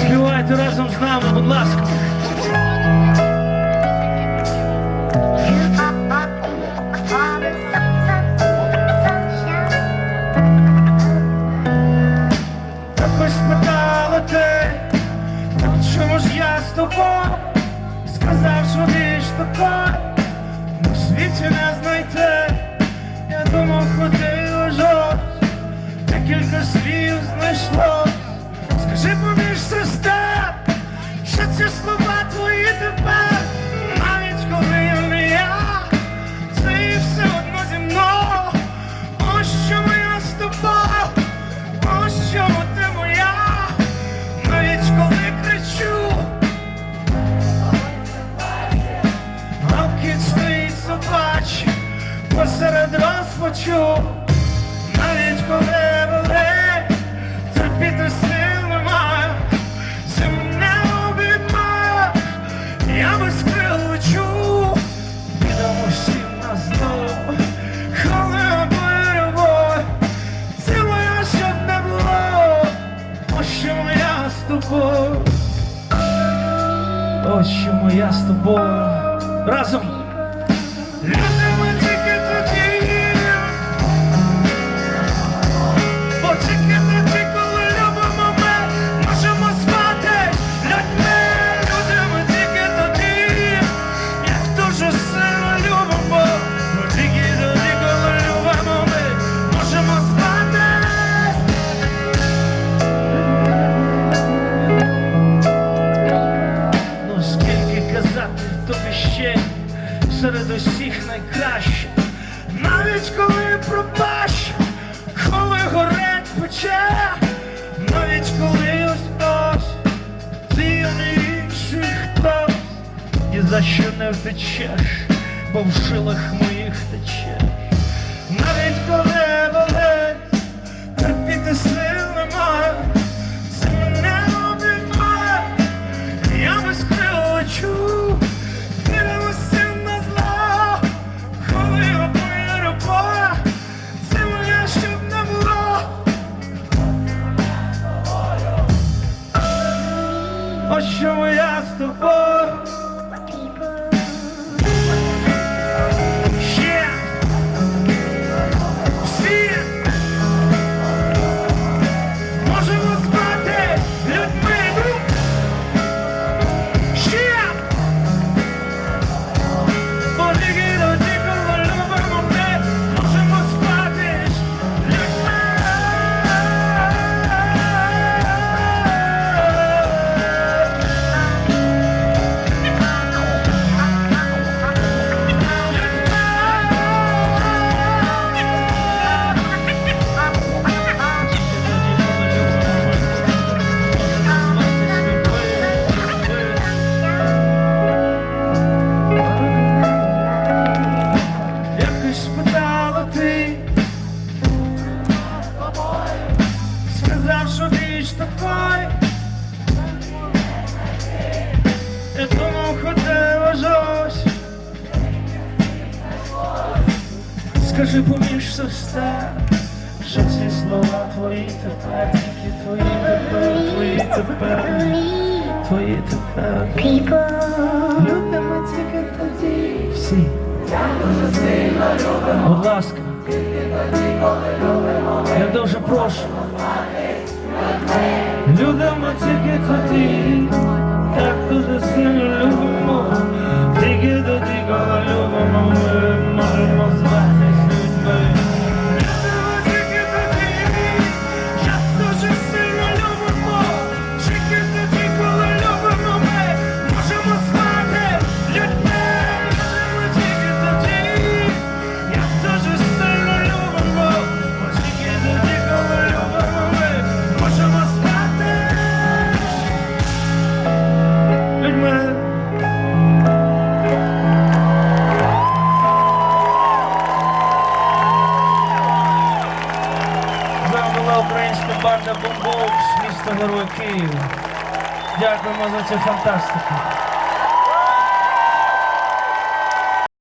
Співайте разом з нами, будь ласка. Також спитала ти, чому ж я з тобою? Сказав, що ти ж така, на світі не знайти. Я думав, ходила жовт, декілька слів знайшлось. Скажи що ці твої тепер, навіть коли не я, все одно зі мною. Ось чому я з ось чому ти моя, навіть коли кричу. Мавки стоїть собачі, посеред розпачу, навіть коли болить, терпіти Ось що моя з тобою разом. Серед усіх найкраще, навіть коли пропащ, коли горить пече, навіть коли ось ось ти інший хтось, ні за що не втечеш, бо в жилах моїх течеш, Скажи поміж сестер, що ці слова твої тепер, тільки твої тепер, твої тепер, твої тепер. Любимо тільки тоді. Всі. Будь ласка. Я дуже прошу. Любимо тільки тоді, так дуже сильно любимо. Тільки тоді, коли українська банда Бомбокс, місто Герой Київ. Дякуємо за цю фантастику.